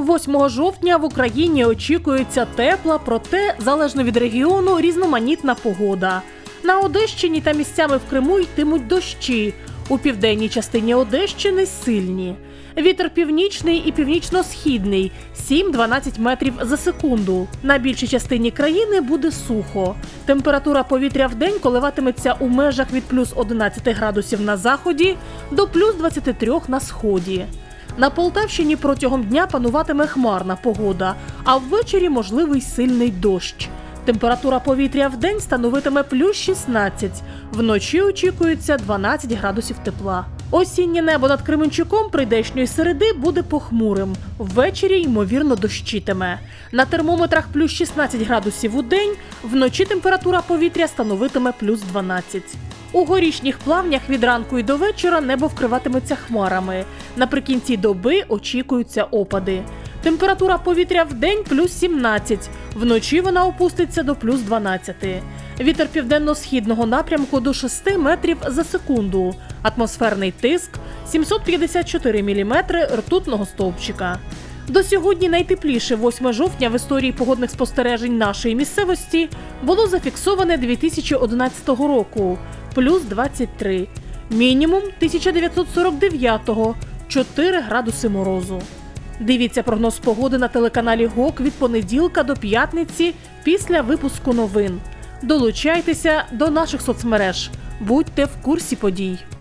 8 жовтня в Україні очікується тепла, проте залежно від регіону різноманітна погода. На Одещині та місцями в Криму йтимуть дощі. У південній частині Одещини сильні. Вітер північний і північно-східний 7-12 метрів за секунду. На більшій частині країни буде сухо. Температура повітря в день коливатиметься у межах від плюс 11 градусів на заході до плюс 23 на сході. На Полтавщині протягом дня пануватиме хмарна погода, а ввечері можливий сильний дощ. Температура повітря в день становитиме плюс 16, вночі очікується 12 градусів тепла. Осіннє небо над Кременчуком прийдешньої середи буде похмурим. Ввечері ймовірно дощитиме. На термометрах плюс 16 градусів у день, вночі температура повітря становитиме плюс 12. У горішніх плавнях від ранку і до вечора небо вкриватиметься хмарами. Наприкінці доби очікуються опади. Температура повітря в день плюс 17, вночі вона опуститься до плюс 12. Вітер південно-східного напрямку до 6 метрів за секунду. Атмосферний тиск 754 мм ртутного стовпчика. До сьогодні найтепліше 8 жовтня в історії погодних спостережень нашої місцевості було зафіксоване 2011 року плюс 23, мінімум 1949-го 4 градуси морозу. Дивіться прогноз погоди на телеканалі ГОК від понеділка до п'ятниці після випуску новин. Долучайтеся до наших соцмереж, будьте в курсі подій.